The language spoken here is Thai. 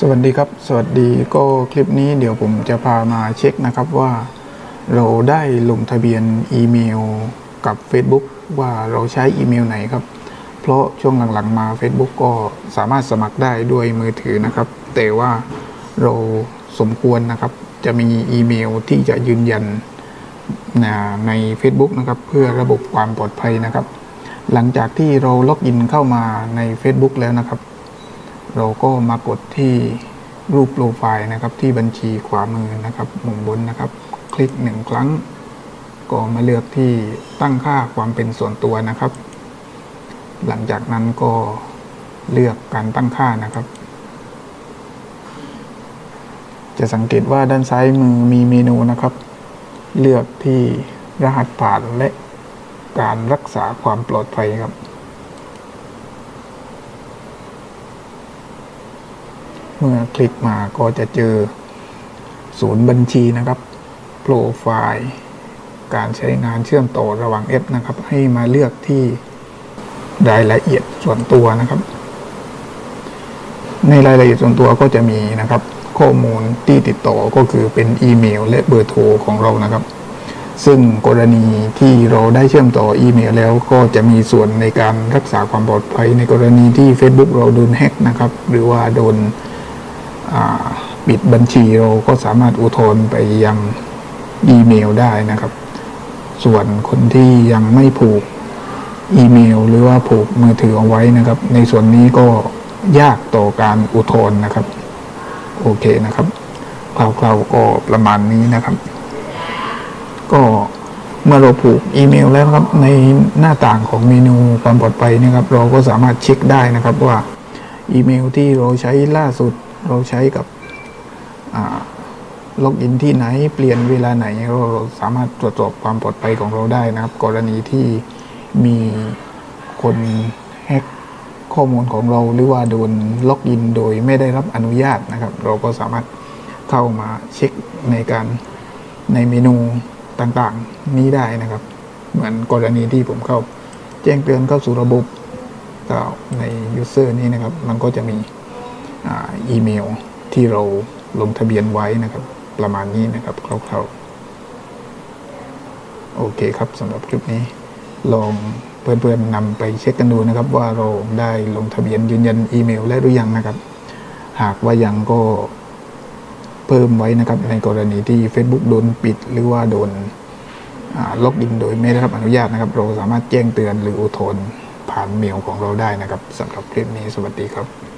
สวัสดีครับ สวัสดีก็คลิปนี้เดี๋ยวผมจะพามาเช็คนะครับว่า เราได้ลงทะเบียนอีเมลกับ Facebook ว่าเราใช้อีเมลไหนครับ เพราะช่วงหลังๆมา Facebook ก็สามารถสมัครได้ด้วยมือถือนะครับ แต่ว่าเราสมควรนะครับ จะมีอีเมลที่จะยืนยันใน Facebook นะครับ เพื่อระบบความปลอดภัยนะครับ หลังจากที่เราล็อกอินเข้ามาใน Facebook แล้วนะครับ เราก็มากดที่รูปโปรไฟล์นะครับที่บัญชีขวามือนะครับมุมบนนะครับ คลิกหนึ่งครั้ง ก็มาเลือกที่ตั้งค่าความเป็นส่วนตัวนะครับ หลังจากนั้นก็เลือกการตั้งค่านะครับ จะสังเกตว่าด้านซ้ายมือมีเมนูนะครับ เลือกที่รหัสผ่านและการรักษาความปลอดภัยครับ เมื่อคลิกมาก็จะเจอศูนย์บัญชีนะครับ โปรไฟล์ การใช้งานเชื่อมต่อระหว่างแอปนะครับ ให้มาเลือกที่รายละเอียดส่วนตัวนะครับ ในรายละเอียดส่วนตัวก็จะมีนะครับ ข้อมูลที่ติดต่อก็คือเป็นอีเมล และเบอร์โทรของเรานะครับ ซึ่งกรณีที่เราได้เชื่อมต่ออีเมลแล้วก็จะมีส่วนในการรักษาความปลอดภัยในกรณีที่ Facebook เราโดนแฮ็กนะครับ หรือว่าโดน ปิดบัญชีเราก็สามารถอุทธรณ์ไปยังอีเมลได้นะครับ ส่วนคนที่ยังไม่ผูกอีเมล หรือว่าผูกมือถือเอาไว้นะครับ ในส่วนนี้ก็ยากต่อการอุทธรณ์นะครับ โอเคนะครับคร่าวๆก็ประมาณนี้นะครับ ก็เมื่อเราผูกอีเมลแล้วครับ ในหน้าต่างของเมนูความปลอดภัยนะครับ เราก็สามารถเช็คได้นะครับว่าอีเมลที่เราใช้ล่าสุด เราใช้กับล็อกอินที่ไหนเปลี่ยนเวลาไหนเราสามารถตรวจสอบความปลอดภัยของเราได้นะครับ กรณีที่มีคนแฮกข้อมูลของเราหรือว่าโดนล็อกอินโดยไม่ได้รับอนุญาตนะครับ เราก็สามารถเข้ามาเช็คในการในเมนูต่างๆนี้ได้นะครับ เหมือนกรณีที่ผมเข้า แจ้งเตือนเข้าสู่ระบบในยูเซอร์นี้นะครับ มันก็จะมี อีเมลที่เราลงทะเบียนไว้นะครับ ประมาณนี้นะครับคร่าวๆโอเคครับสำหรับคลิปนี้ ลองเพื่อนๆนำไปเช็คกันดูนะครับ ว่าเราได้ลงทะเบียนยืนยันอีเมลแล้วหรือยังนะครับ หากว่ายังก็เพิ่มไว้นะครับ ในกรณีที่ Facebook โดนปิดหรือว่าโดนล็อกอินโดยไม่ได้รับอนุญาตนะครับ เราสามารถแจ้งเตือนหรืออุทธรณ์ผ่านเมลของเราได้นะครับสำหรับคลิปนี้สวัสดีครับ